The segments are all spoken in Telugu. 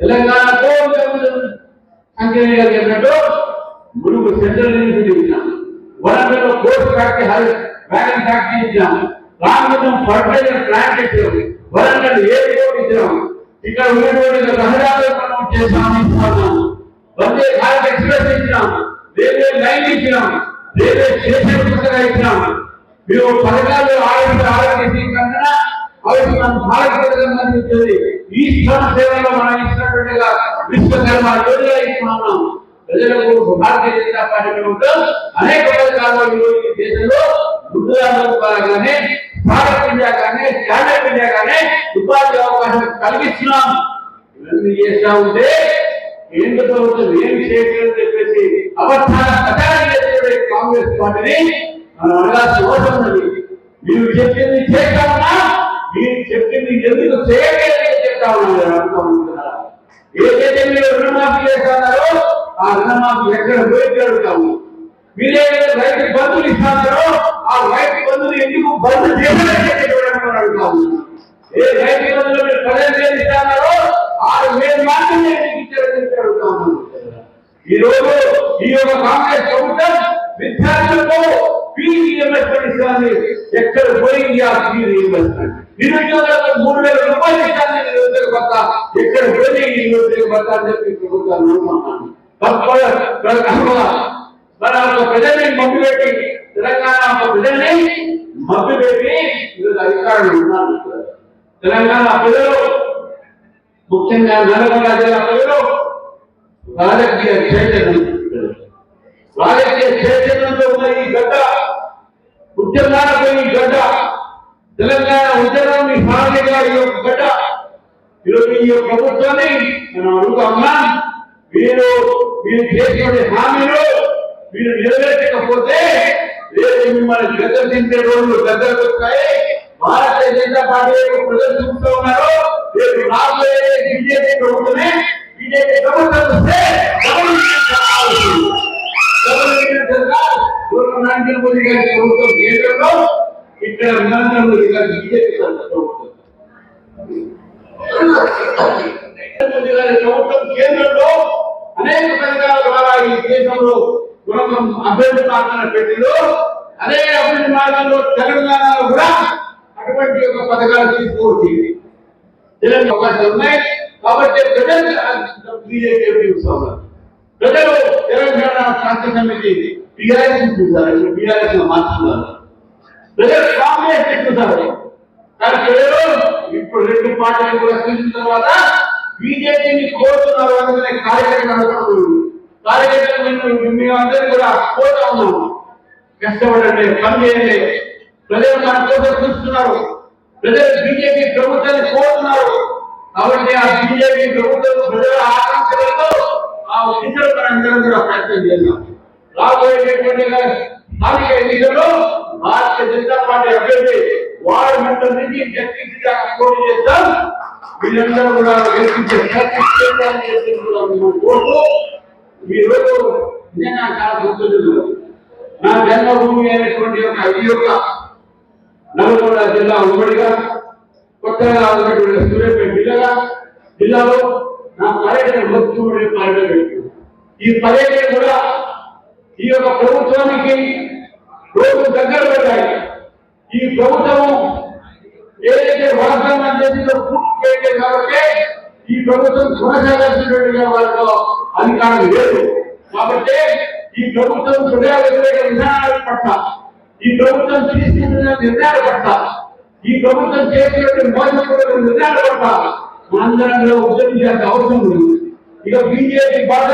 తెలంగాణ సంఖ్య గారు చెప్పినట్టు ములుగు సెంట్రల్ యూనివర్సిటీ ఇచ్చినాం. వరంగల్లో కోర్స్ ఫ్యాక్టరీ వ్యాగన్ ఫ్యాక్టరీ ఇచ్చినాం. రామగుండం ఫర్టిలైజర్ ప్లాంట్ ఇచ్చినాం. వరంగల్ ఎయిర్పోర్ట్ ఇచ్చినాం. ఇక్కడ ఉన్నటువంటి రహదారులు మనం చేసాము ఇస్తున్నాం వందే భారత్ ఎక్స్ప్రెస్ ఇచ్చినాము రైల్వే లైన్ ఇచ్చినాము రైల్వే స్టేషన్ కొత్తగా ఇచ్చినాము మేము పథకాలు ఆరోగ్య ఆరోగ్య కన్నా ఆయుష్మాన్ భారత్ పథకం ఈ సేవలో మనం ఇచ్చినట్టుగా విశ్వకర్మ యోజన ఇస్తున్నాం ప్రజలకు భారతీయ జనతా పార్టీ ప్రభుత్వం అనేక పథకాలు ఈరోజు ఈ దేశంలో వృద్ధుల కానీ భారత్ ఇండియా కానీ స్టాండర్డ్ ఇండియా కానీ ఉపాధి అవకాశం కలిగిస్తున్నాం. ఇవన్నీ చేస్తా ఉంటే కేంద్ర ప్రభుత్వం ఏం చేయట్లేదు చెప్పేసి అబద్ధాల ప్రచారం చేసే కాంగ్రెస్ పార్టీని మనం అడగాల్సిన అవసరం మీరు చెప్పింది చేస్తా ఎక్కడ పోయి అడుగుతా ఉన్నాం మీరేదైతే రైతు బంధువులు ఇస్తున్నారో ఆ రైతు బంధువులు ఎందుకు బంధు చేయలేదని చెప్పడం అడుగుతా ఉన్నాం ఏ రైతు బంధువులు మీరు పదిహేను వేలు ఇస్తున్నారో ఆరు వేలు మాత్రమే ఎందుకు ఇచ్చారని చెప్పి అడుగుతా ఉన్నాం ఈ రోజు ఈ యొక్క కాంగ్రెస్ ప్రభుత్వం విద్యార్థులకు ఫీజు రియంబర్స్మెంట్ ఇస్తుంది ఎక్కడ పోయింది ఆ ఫీజు రియంబర్స్మెంట్ నిరుద్యోగులకు మూడు వేల రూపాయలు ఇస్తాను నిరుద్యోగ భర్త ఎక్కడ పోయింది ఈ నిరుద్యోగ భర్త అని చెప్పి ప్రభుత్వాన్ని అనుకుంటున్నాను తప్పకుండా మన ప్రజల్ని మబ్బు తెలంగాణ ప్రజల్ని మబ్బు ఈరోజు అధికారులు ఉన్నారు. తెలంగాణ ప్రజలు ముఖ్యంగా నల్గొండ జిల్లా ప్రజలు రాజకీయ చైతన్యం రాజకీయ చైతన్యంతో ఉన్న ఈ గడ్డ ఉద్యమాలకు ఈ గడ్డ తెలంగాణ ఉద్యమం ఈ గారి యొక్క గడ్డ ఈరోజు ఈ యొక్క ప్రభుత్వాన్ని మనం అడుగుతామా మీరు మీరు చేసిన హామీలు మీరు నెరవేర్చకపోతే రేపు మిమ్మల్ని తింటే రోజులు గద్దెలకు వస్తాయి భారతీయ జనతా పార్టీ చూస్తూ ఉన్నారు రేపు రాబోయే బీజేపీ ప్రభుత్వమే బీజేపీ ప్రభుత్వం వస్తే నరేంద్ర మోదీ గారి ప్రభుత్వం కేంద్రంలో ఇక్కడ నరేంద్ర మోదీ గారి బీజేపీ ప్రభుత్వం నరేంద్ర మోదీ గారి ప్రభుత్వం కేంద్రంలో అనేక పథకాల ద్వారా ఈ దేశంలో మనం అభివృద్ధి మార్గాన్ని పెట్టిందో అదే అభివృద్ధి మార్గంలో తెలంగాణలో కూడా అటువంటి ఒక పథకాలు తీసుకువచ్చింది తెలంగాణ అవకాశాలు ఉన్నాయి. కాబట్టి ప్రజలు బీజేపీ చూస్తున్నారు ప్రజలు తెలంగాణ శాంతి సమితి బీఆర్ఎస్ చూసారు బీఆర్ఎస్ మార్చుతున్నారు ప్రజలు కాంగ్రెస్ చూసారు కానీ ప్రజలు ఇప్పుడు రెండు పార్టీలు కూడా చూసిన తర్వాత బీజేపీని కోరుతున్నారు అందుకనే కార్యకర్తలు అడుగుతున్నారు కార్యకర్తలు మేమందరూ కూడా కోరుతా ఉన్నాము కష్టపడండి పనిచేయండి ప్రజలు మన కోసం చూస్తున్నారు. ప్రజలు బీజేపీ ప్రభుత్వాన్ని కోరుతున్నారు. కాబట్టి ఆ బీజేపీ ప్రభుత్వం ప్రజల ఆకాంక్షలతో ఆ దిశలో మనందరం కూడా ప్రయత్నం చేద్దాం. రాబోయేటటువంటి స్థానిక ఎన్నికల్లో భారతీయ జనతా పార్టీ అభ్యర్థి వార్డు మెంబర్ నుంచి జడ్పీసీ పోటీ చేస్తాం వీళ్ళందరూ కూడా గెలిపించే ప్రయత్నం నేను చాలా నా జన్మభూమి అయినటువంటి ఒక ఈ యొక్క నల్గొండ జిల్లా ఉమ్మడిగా కొత్తగా ఉన్నటువంటి సూర్యపేట జిల్లాగా జిల్లాలో నా పర్యటన ముఖ్యమంత్రి పర్యటన ఈ పర్యటన కూడా ఈ యొక్క ప్రభుత్వానికి రోజు దగ్గర పెట్టాయి ఈ ప్రభుత్వం ఏదైతే వాగ్దానం చేసిందో పూర్తి ప్రభుత్వం కొనసాగాల్సినటువంటి వాళ్ళలో అధికారం లేదు. కాబట్టి ఈ ప్రభుత్వం ప్రజా వ్యతిరేక విధానాల పట్ల ఈ ప్రభుత్వం తీసుకున్న నిర్ణయాల పట్ల ఈ ప్రభుత్వం చేసినటువంటి మోసపూరిత నిర్ణయాల పట్ల మనందరం కూడా ఉద్యమించాల్సిన అవసరం ఉంది. ఇక బీజేపీ బాధ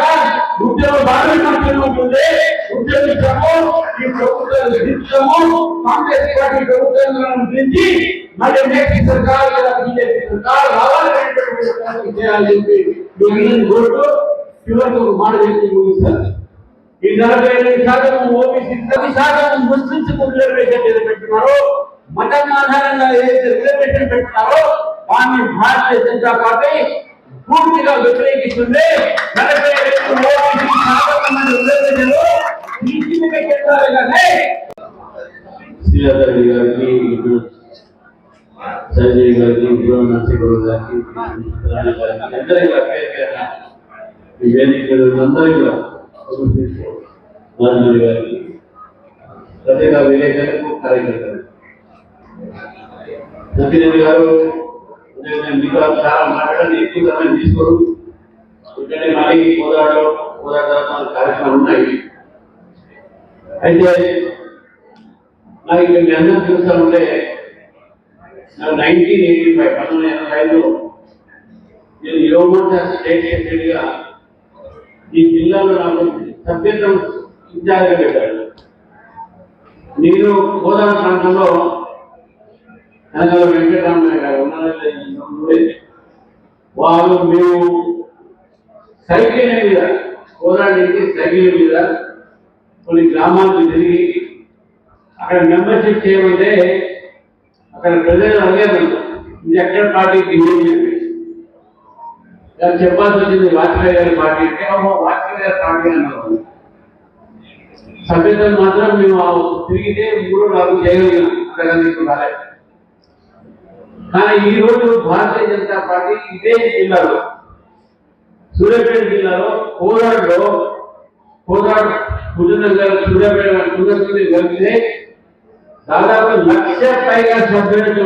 ఉద్యమ బాధ్యత ఉంటుంది ఉద్యమిస్తాము ఈ ప్రభుత్వాన్ని దించాము కాంగ్రెస్ పార్టీ ప్రభుత్వాన్ని గురించి మరి నెక్స్ట్ సర్కార్ లేదా బీజేపీ సర్కార్ రావాలనేటువంటి ప్రయత్నం చేయాలని చెప్పి మీ కోరుతూ చివరికి ఒక మాట చెప్పి ముగిస్తాను. ఈ నలభై ఎనిమిది శాతం ఓబీసీ పది శాతం ముస్లింస్ రిజర్వేషన్ ఏది పెట్టున్నారో మతం ఆధారంగా ఏదైతే రిజర్వేషన్ పెట్టున్నారో దాన్ని భారతీయ జనతా పార్టీ పూర్తిగా వ్యతిరేకిస్తుంది నలభై రెండు మంది రిజర్వేషన్లు ఈసీగా గారికి సంజయ్ గారికి నరసింహరావు గారికి అందరికీ ఈ వేదిక అందరికీ గారికి ప్రత్యేక విలేకరులకు కార్యకర్తలు సత్యదేవి గారు నేను మీతో చాలా మాట్లాడాలి ఎక్కువ సమయం తీసుకోరు. ఇక్కడే మళ్ళీ కోదాడలో కార్యక్రమాలు ఉన్నాయి. అయితే నాకు మీ అందరూ చూస్తూ ఉంటే నాకు నైన్టీన్ ఎయిటీ ఫైవ్ పంతొమ్మిది ఎనభై ఐదులో నేను యువమోర్చా స్టేట్ సెక్రటరీగా ఈ జిల్లాలో నాకు సభ్యత్వం ఇన్ఛార్జ్గా పెట్టాడు నేను గోదావరి ప్రాంతంలో అనగా వెంకటరామయ్య గారు ఉన్నారంటే వాళ్ళు మేము సైకిల్ మీద గోదావరి సైకిల్ మీద కొన్ని గ్రామాలకు తిరిగి అక్కడ మెంబర్షిప్ చేయమంటే అక్కడ ప్రజలు అడిగారు ఇది ఎక్కడ పార్టీకి ఏం చెప్పి. చెప్పాల్సి వచ్చింది వాజ్పేయి గారి పార్టీ అంటే వాజ్పేయి గారి పార్టీ అన్నారు. సభ్యతను మాత్రం మేము తిరిగితే మూడు నాలుగు చేయగలిగాం. అక్కడ మీకు రాలేదు. కానీ ఈ రోజు భారతీయ జనతా పార్టీ ఇదే జిల్లాలో సూర్యాపేట జిల్లాలో కోదాడులో కోదాడు హుజనగర్ సూర్యాపేట కుదర్చుకుని కలిపితే దాదాపు లక్ష పైగా సభ్యులకు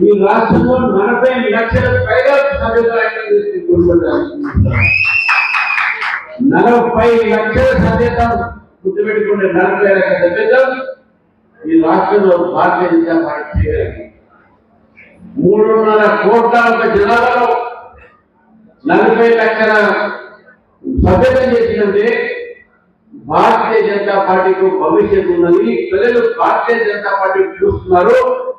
ఈ రాష్ట్రంలో నలభై లక్షల పైగా సభ్యులు నలభై లక్షల సభ్యత గుర్తుపెట్టుకుంటే నలభై లక్షల సభ్యతం ఈ రాష్ట్రంలో భారతీయ జనతా పార్టీ చేయగలిగింది. మూడున్నర కోట్ల ఒక జనాభాలో నలభై లక్షల సభ్యత చేసినంటే భారతీయ జనతా పార్టీకి భవిష్యత్తు ఉన్నది. ప్రజలు భారతీయ జనతా పార్టీ చూస్తున్నారు.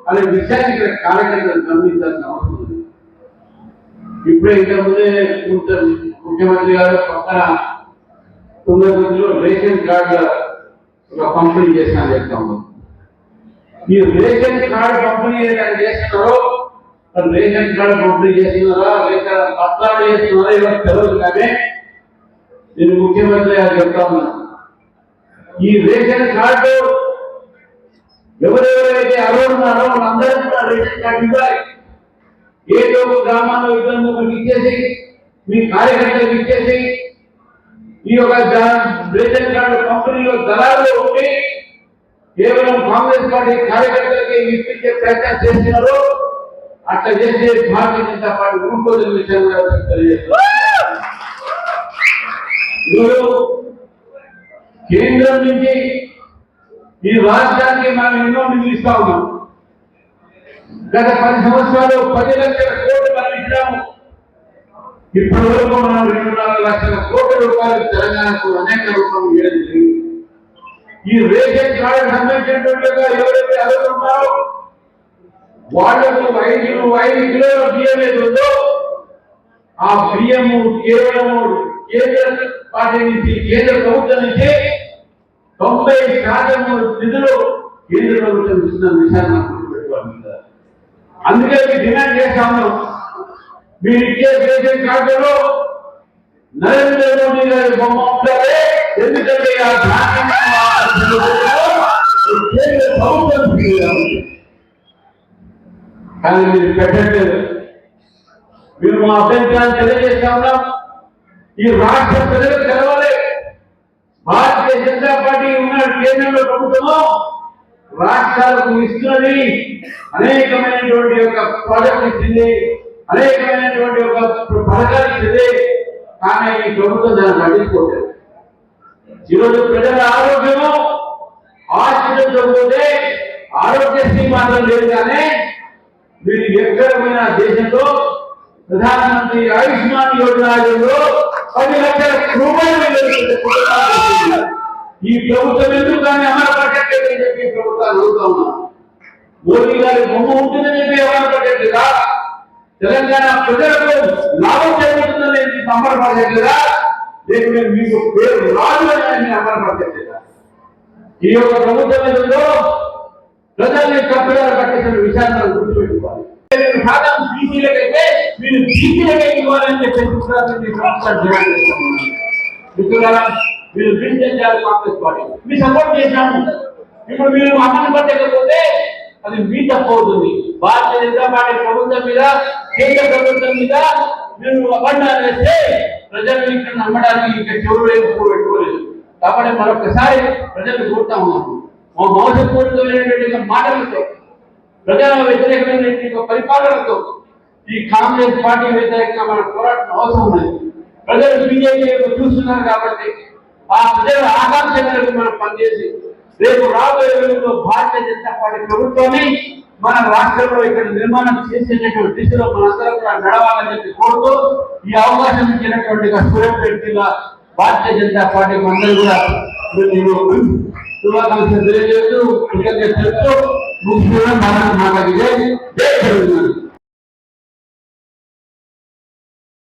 అనే విషయాన్ని ఇక్కడ కార్యకర్తలు గమనించాల్సిన అవసరం ఉంది. ఇప్పుడే ఇంతకుముందే ముఖ్యమంత్రి గారు పక్కన తొమ్మిది రేషన్ కార్డు ఒక పంపిణీ చెప్తా చెప్తాము ఈ రేషన్ కార్డు పంపిణీ ఏదైనా చేస్తున్నారో మరి రేషన్ కార్డు పంపిణీ చేస్తున్నారా లేక పత్రాలు చేస్తున్నారా ఇవన్నీ తెలియదు కానీ నేను ముఖ్యమంత్రి గారు చెప్తా ఉన్నా. ఈ రేషన్ కార్డు ఎవరెవరైతే అర్హులున్నారో వాళ్ళందరూ కూడా రేషన్ కార్డు ఇవ్వాలి. ఏదో ఒక గ్రామాల్లో ఇద్దరు ముగ్గురికి ఇచ్చేసి మీ కార్యకర్తలకు ఇచ్చేసి ఈ యొక్క రేషన్ కార్డు పంపిణీలో దళాలు ఉండి కేవలం కాంగ్రెస్ పార్టీ కార్యకర్తలకి ఇప్పించే ప్రయత్నం చేస్తున్నారు అట్లా చేసే భారతీయ జనతా పార్టీ ఊరుకోదని విషయం కూడా తెలియజేస్తున్నారు. కేంద్రం నుంచి ఈ రాష్ట్రానికి మనం ఎన్నో నిధులు ఉన్నాం. గత పది సంవత్సరాలు పది లక్షల కోట్లు మనం ఇచ్చాము. ఇప్పటి వరకు మనం రెండున్నర లక్షల కోట్ల రూపాయలు తెలంగాణకు అనేక రూపాయలు ఇవ్వడం జరిగింది. ఈ రేషన్ కార్డు సంబంధించినట్లుగా ఎవరైతే అర్హులు ఉన్నారో వాళ్ళకు ఐదు ఐదు కిలోల బియ్యం ఏది ఉందో ఆ బియ్యము కేవలము కేంద్ర పార్టీ నుంచి కేంద్ర ప్రభుత్వం నుంచి తొంభై శాతం నిధులు కేంద్ర ప్రభుత్వం ఇస్తున్న విషయాన్ని అందుకే మేము డిమాండ్ చేస్తాము మీరు ఇచ్చే రేషన్ కార్డులో నరేంద్ర మోడీ గారి బొమ్మ ఉండాలి. ఎందుకంటే ఆ కానీ మీరు పెట్టట్లేదు మీరు మా అభ్యంతరాన్ని తెలియజేస్తా ఉన్నాం ఈ రాష్ట్ర ప్రజలు తెలవాలి భారతీయ జనతా పార్టీ ఉన్న కేంద్రంలో ప్రభుత్వము? రాష్ట్రాలకు ఇస్తున్నది అనేకమైనటువంటి యొక్క ప్రాజెక్ట్ ఇచ్చింది అనేకమైనటువంటి ఒక పథకాలు ఇచ్చింది. కానీ ఈ ప్రభుత్వం దాన్ని పట్టించుకోలేదు. ఈరోజు ప్రజల ఆరోగ్యము హాస్పిటల్తో పోతే ఆరోగ్యశ్రీ మాత్రం లేదు కానీ మీరు ఎక్కడ పోయినా దేశంలో ప్రధానమంత్రి ఆయుష్మాన్ యోజనలో పది లక్షల రూపాయలు ఈ ప్రభుత్వం ఎందుకు దాన్ని అమలు పట్టట్లేదని చెప్పి ప్రభుత్వాలు అడుగుతా ఉన్నాం మోదీ గారి బొమ్మ ఉంటుందని చెప్పి అమలు పట్టట్లేదా తెలంగాణ ప్రజలకు లాభం జరుగుతుందని చెప్పి అమలు పట్టట్లేదా లేకుంటే మీకు పేరు రాజు అని ఆయన ఈ యొక్క ప్రభుత్వంలో ప్రజల్ని తప్పుదారి పట్టేసిన విషయాన్ని మనం గుర్తుపెట్టుకోవాలి బీసీలకైతే మీరు బీసీలకే ఇవ్వాలని చెప్పేసి మిత్రులారా మీరు బిల్ కాంగ్రెస్ పార్టీ. మీ సపోర్ట్ చేశాము. ఇప్పుడు మీరు అమలు పట్టకపోతే అది మీ తప్పు అవుతుంది. భారతీయ జనతా పార్టీ ప్రభుత్వం మీద కేంద్ర ప్రభుత్వం మీద మీరు అబండాలు వేస్తే ప్రజలు ఇక్కడ నమ్మడానికి ఇంకా చెవులు వేపు పెట్టుకోలేదు. కాబట్టి మరొకసారి ప్రజలు కోరుతా ఉన్నాము మా మోసపూరితమైనటువంటి మాటలతో ప్రజల వ్యతిరేకమైనటువంటి పరిపాలనతో ఈ కాంగ్రెస్ పార్టీ వ్యతిరేకంగా మన పోరాటం అవసరం ఉంది ప్రజలు బీజేపీ చూస్తున్నారు కాబట్టి ఆ ప్రజల ఆకాంక్ష మేరకు మనం పనిచేసి రేపు రాబోయే రోజుల్లో భారతీయ జనతా పార్టీ ప్రభుత్వాన్ని మన రాష్ట్రంలో ఇక్కడ నిర్మాణం చేసేటటువంటి దిశలో మనందరం కూడా నడవాలని చెప్పి కోరుతూ ఈ అవకాశం ఇచ్చినటువంటి సూర్యాపేట జిల్లా భారతీయ జనతా పార్టీ అందరూ కూడా నేను శుభాకాంక్షలు తెలియజేస్తూ కృతజ్ఞత చెప్తూ ముఖ్యంగా మాట్లాడి జై జై తెలంగాణ